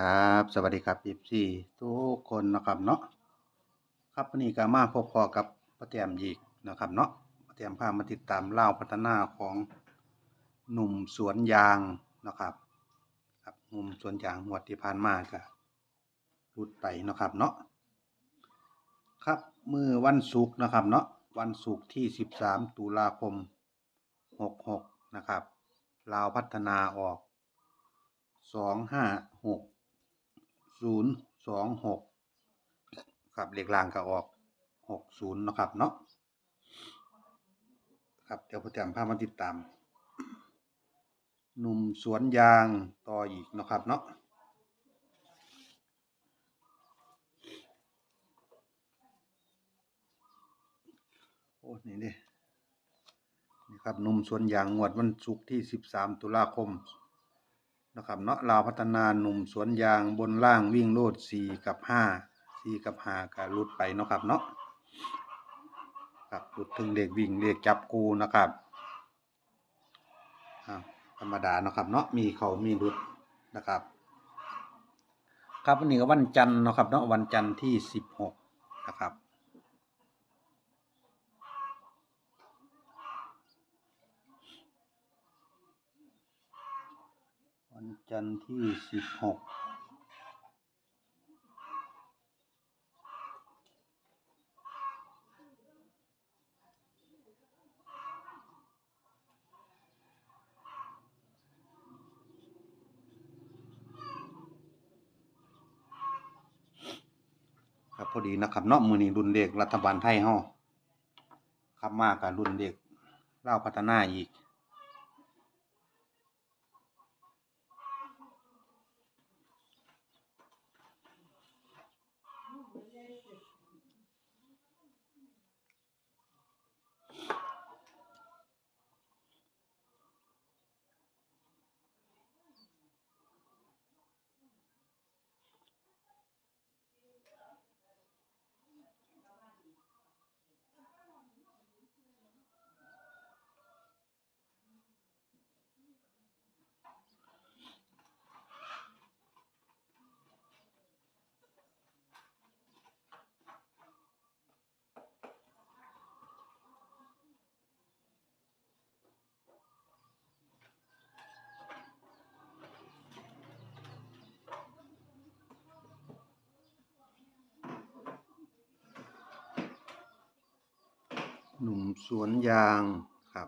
ครับ สวัสดีครับ FC ทุกคนนะครับเนาะครับวันนี้ก็มาพบพอกับป้าแต้มอีกนะครับเนาะป้าแต้มพามาติดตามเล่าพัฒนาของหนุ่มสวนยางนะครับครับหนุ่มสวนยางงวดที่ผ่านมาก็รุดไปนะครับเนาะครับมือวันศุกร์นะครับเนาะวันศุกร์ที่ 13 ตุลาคม 66 นะครับลาวพัฒนาออกสองห้าหก ศูนย์สองหกครับเลขล่างก็ออกหกศูนย์นะครับเนาะครับเดี๋ยวผมจะพามาติดตามหนุ่มสวนยางต่ออีกนะครับเนาะโอ้นี่ดินี่ครับหนุ่มสวนยางงวดวันศุกร์ที่สิบสามตุลาคม นะครับเนาะลาวพัฒนาหนุ่มสวนยางบนล่างวิ่งโลดสี่กับห้าสี่กับห้าก็หลุดไปเนาะครับเนาะครับหลุดถึงเลขวิ่งเลขจับกูนะครับธรรมดาเนาะครับเนาะมีเขามีหลุดนะครับ ครับวันนี้ก็วันจันทร์เนาะครับเนาะวันจันทร์ที่สิบหกนะครับ วันจันทร์ที่สิบหกครับพอดีนะครับเนาะมือนี้รุ่นเด็กรัฐบาลไทยเฮาครับมากับรุ่นเด็กเล่าพัฒนาอีก finished with หนุ่มสวนยางครั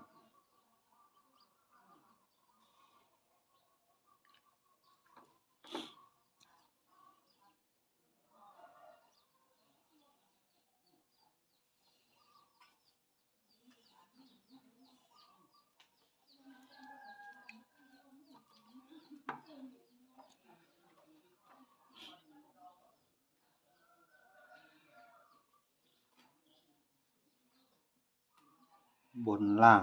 บนล่าง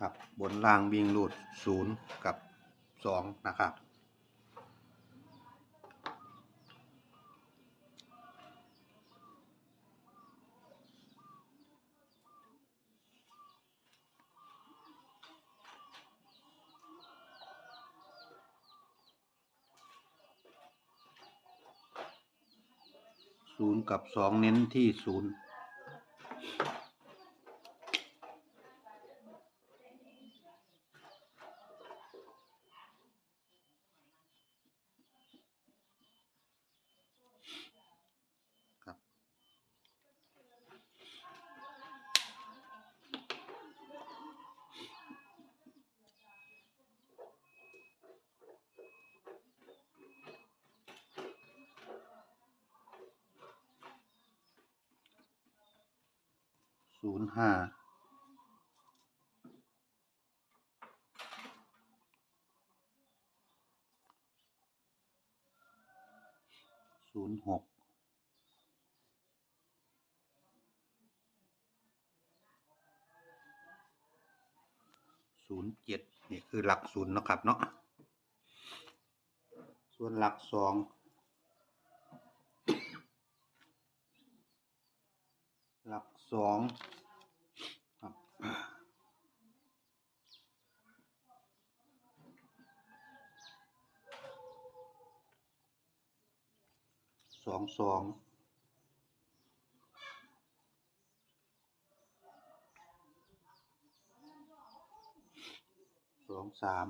ครับ บนล่างวิ่งรูดศูนย์กับสองนะครับ ศูนย์กับสองเน้นที่ศูนย์ ศูนย์ห้าศูนย์หกศูนย์เจ็ดนี่คือหลักศูนย์นะครับเนาะส่วนหลักสองหลัก สองครับสองสองสองสาม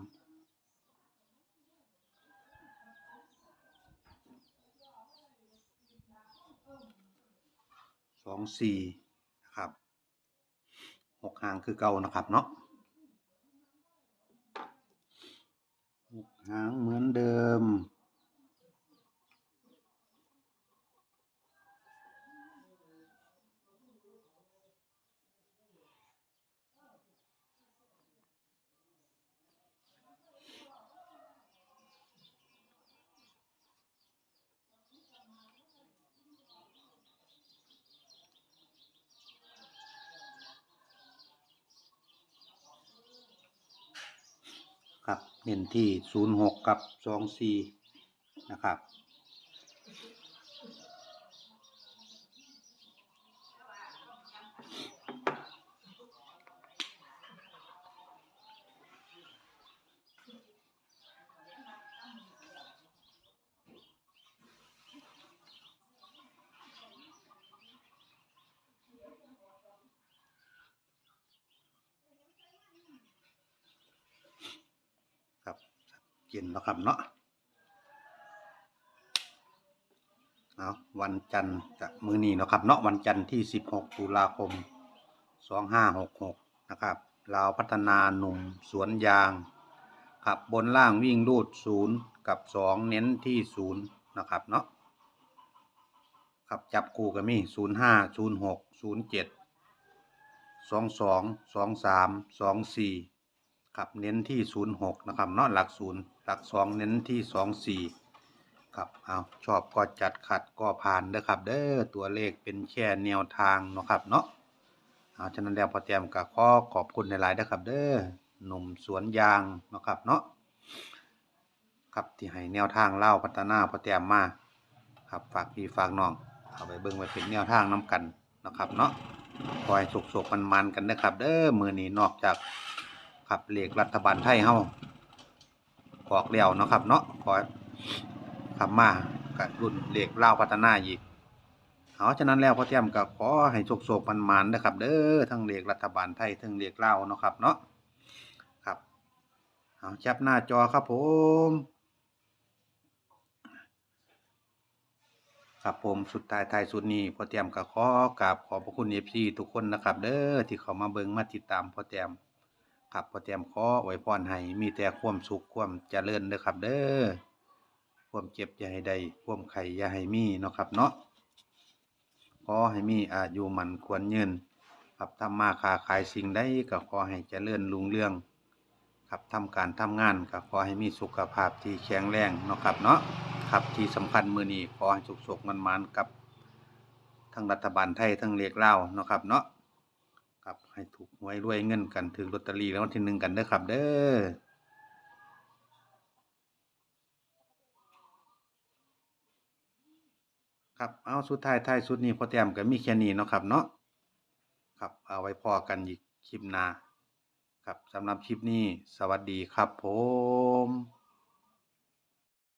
สองสี่ ครับหกหางคือเก่านะครับเนาะหกหางเหมือนเดิม ครับ เน้นที่ศูนย์หกกับสองสี่นะครับ เย็นแล้วครับเนาะเอาวันจันทร์จะมือนี้นะครับเนาะวันจันทร์ที่ 16 ตุลาคม 2566 นะครับลาพัฒนาหนุ่มสวนยาง ขับบนล่างวิ่งรูดศูนย์กับ 2 เน้นที่ศูนย์นะครับเนาะครับจับคู่ก็มี05 06 07 22 23 24 ครับเน้นที่ศูนย์หกนะครับเนาะหลักศูนย์หลักสองเน้นที่สองสี่ครับเอาชอบก็จัดขัดก็ผ่านเด้อครับ เด้อตัวเลขเป็นแค่แนวทางเนาะครับเนาะเอาฉะนั้นแล้วพอเตรียมกับข้อขอบคุณในหลายๆเด้อครับ เด้อหนุ่มสวนยางนะครับเนาะครับที่ให้แนวทางเล่าพัฒนาพอเตรียมมาครับฝากพี่ฝากน้องเอาไปเบิ่งไว้เป็นแนวทางน้กันนะครับเนาะคอยสุกๆมันๆกันนะครับ เด้อมือนี้นอกจาก ครับเลขรัฐบาลไทยเฮาออกแล้วเนาะครับ เนาะขอขับมากับรุ่นเลขเล่าพัฒนาอีกเอาฉะนั้นแล้วพอเตรียมก็ขอให้โชคๆมันๆนะครับ เด้อทั้งเลขรัฐบาลไทยทั้งเลขเล่าเนาะครับ เนาะครับเอาแคปหน้าจอครับผมครับผมสุดท้ายท้ายสุดนี้พอเตรียมก็ขอกราบขอบพระคุณ FC ทุกคนนะครับ เด้อที่เขามาเบิงมาติดตามพอเตรียม ครับพอเตรียมขอไว้พรให้มีแต่ความสุขความเจริญเด้อครับ เด้อความเจ็บอย่าให้ได้ความไข่อย่าให้มีเนาะครับเนาะขอให้มีอายุมันควรยืนครับทำมาค้าขายสิ่งใดก็ขอให้เจริญรุ่งเรือง ครับทำการทำงานก็ขอให้มีสุขภาพที่แข็งแรงเนาะครับเนาะครับที่สำคัญมือนี้ขอให้สุขๆมันๆกับทั้งรัฐบาลไทยทั้งเลียกเล่าวเนาะครับเนาะ ครับ ให้ถูกหวยรวยเงินกันถึงลอตเตอรี่แล้ววันที่หนึ่งกันเด้อครับ เด้อครับเอาสุดท้ายท้ายสุดนี้พอแต้มก็มีแค่นี้เนาะครับเนาะครับ เอาไว้พอกันอีกคลิปหน้าครับสำหรับคลิปนี้ สวัสดีครับผม